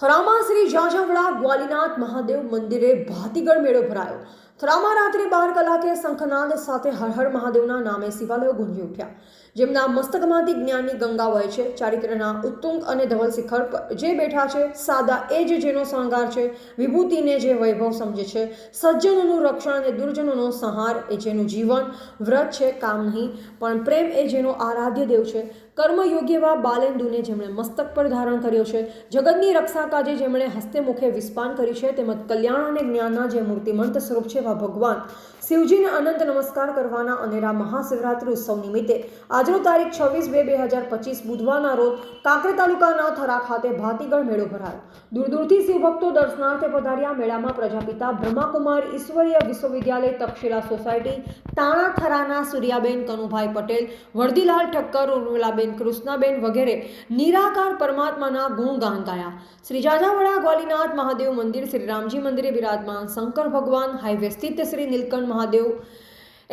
થરામાં શ્રી જાજાવડા ગ્વાલીનાથ મહાદેવ મંદિરે ભાતીગળ મેળો ભરાયો. થરામાં રાત્રે બાર કલાકે શંખનાદ સાથે હર હર મહાદેવના નામે શિવાલયો ગુંજી ઉઠ્યા. જેમના મસ્તકમાંથી જ્ઞાનની ગંગા વહે છે ચારિત્ર્યના ઉત્તુંગ અને ધવલ શિખર પર જે બેઠા છે, સાદા એ જ જેનો શણગાર છે, વિભૂતિને જે વૈભવ સમજે છે, સજ્જનોનું રક્ષણ અને દુર્જનોનો સંહાર એ જેનું જીવન, વ્રત છે, કામ નહીં, પણ પ્રેમ એ જેનો આરાધ્ય દેવ છે કર્મયોગ્ય એવા બાલેન્દુને જેમણે મસ્તક પર ધારણ કર્યો છે, જગતની રક્ષા કાજે જેમણે હસ્તે મુખે વિસ્પાન કરી છે, તેમજ કલ્યાણ અને જ્ઞાનના જે મૂર્તિમંત સ્વરૂપ છે, એવા ભગવાન શિવજીને અનંત નમસ્કાર કરવાના અનેરા મહાશિવરાત્રિ ઉત્સવ નિમિત્તે આજનો તારીખ છવ્વીસ બે બે હજાર પચીસ બુધવારના રોજ કાંકરે તાલુકાના થરા ખાતે ભાતીગળ મેળો ભરાયો. દૂર દૂરથી શિવભક્તો દર્શનાર્થે પધાર્યા મેળામાં પ્રજાપિતા બ્રહ્માકુમાર ઈશ્વરીય વિશ્વવિદ્યાલય તક્ષશિલા સોસાયટી તાણા થરાના સૂર્યાબેન કનુભાઈ પટેલ, વર્દીલાલ ઠક્કર, ઉર્મિલાબેન કૃષ્ણાબેન વગેરે નિરાકાર પરમાત્માના ગુણગાન ગાયા શ્રી જાજાવાડા, ગ્વાલીનાથ, મહાદેવ મંદિર, શ્રી રામજી મંદિરે બિરાજમાન શંકર ભગવાન, હાઈવે સ્થિત શ્રી નીલકંઠ મહાદેવ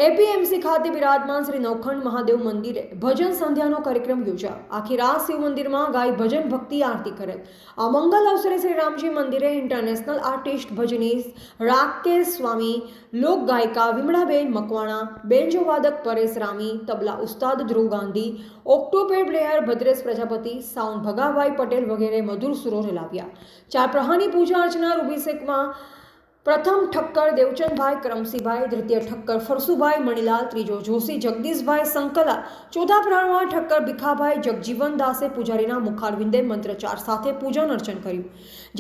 એપીએમસી ખાતે બિરાજમાન શ્રી નવખંડ મહાદેવ મંદિરે ભજન સંધ્યાનો કાર્યક્રમ યોજાયો. આખી રાત શિવ મંદિરમાં ગાય ભજન ભક્તિ આરતી કરેલ. આ મંગલ અવસરે શ્રી રામજી મંદિરે ઇન્ટરનેશનલ આર્ટિસ્ટ ભજનીશ રાકેશ સ્વામી, લોક ગાયિકા વિમળાબેન મકવાણા, બેન્જો વાદક પરેશ રામી, તબલા ઉસ્તાદ Dhruv Gandhi octopad player Bhadresh Prajapati, sound Bhagabhai Patel વગેરે મધુર સુરો રેલાવ્યા ચાર પ્રહાની પૂજા અર્ચના અભિષેકમાં પ્રથમ ઠક્કર દેવચંદભાઈ, કરમસીભાઈ, દ્વિતીય ઠક્કર ફરસુભાઈ, મણિલાલ, ત્રીજો જોશી, જગદીશભાઈ સંકલા, ચોથા પ્રહણમાં ઠક્કર ભીખાભાઈ જગજીવન દાસે પૂજારીના મુખારવિંદે મંત્રચાર સાથે પૂજન અર્ચન કર્યું.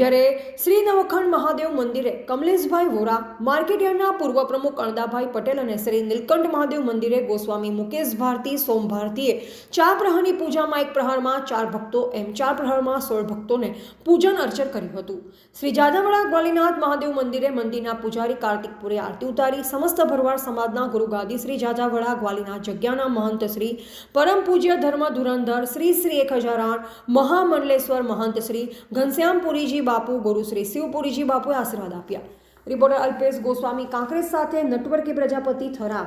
જ્યારે શ્રી નવખંડ મહાદેવ મંદિરે કમલેશભાઈ વોરા માર્કેટયાર્ડના પૂર્વ પ્રમુખ અણદાભાઈ પટેલ અને શ્રી નીલકંઠ મહાદેવ મંદિરે ગોસ્વામી મુકેશ ભારતી, સોમ ભારતીએ ચાર પ્રહરની પૂજામાં એક પ્રહારમાં ચાર ભક્તો, એમ ચાર પ્રહારમાં સોળ ભક્તોને પૂજન અર્ચન કર્યું હતું. શ્રી જાદવડા ગ્વાલીનાથ મહાદેવ મંદિરે મંદિરના પૂજારી કાર્તિકપુરે આરતી ઉતારી. સમસ્ત ભરવાડ સમાજના ગુરુ ગાદીશ્રી જાજાવડા, ગ્વાલીના જગ્યાના મહંત શ્રી, પરમ પૂજ્ય ધર્મ ધુરંધર શ્રી શ્રી એક હજારાણ મહામંડલેશ્વર મહંત શ્રી ઘનશ્યામપુરીજી બાપુ ગુરુશ્રી શિવપુરીજી બાપુએ આશીર્વાદ આપ્યા. રિપોર્ટર અલ્પેશ ગોસ્વામી, કાંકરેજ સાથે નટવર્કી પ્રજાપતિ થરા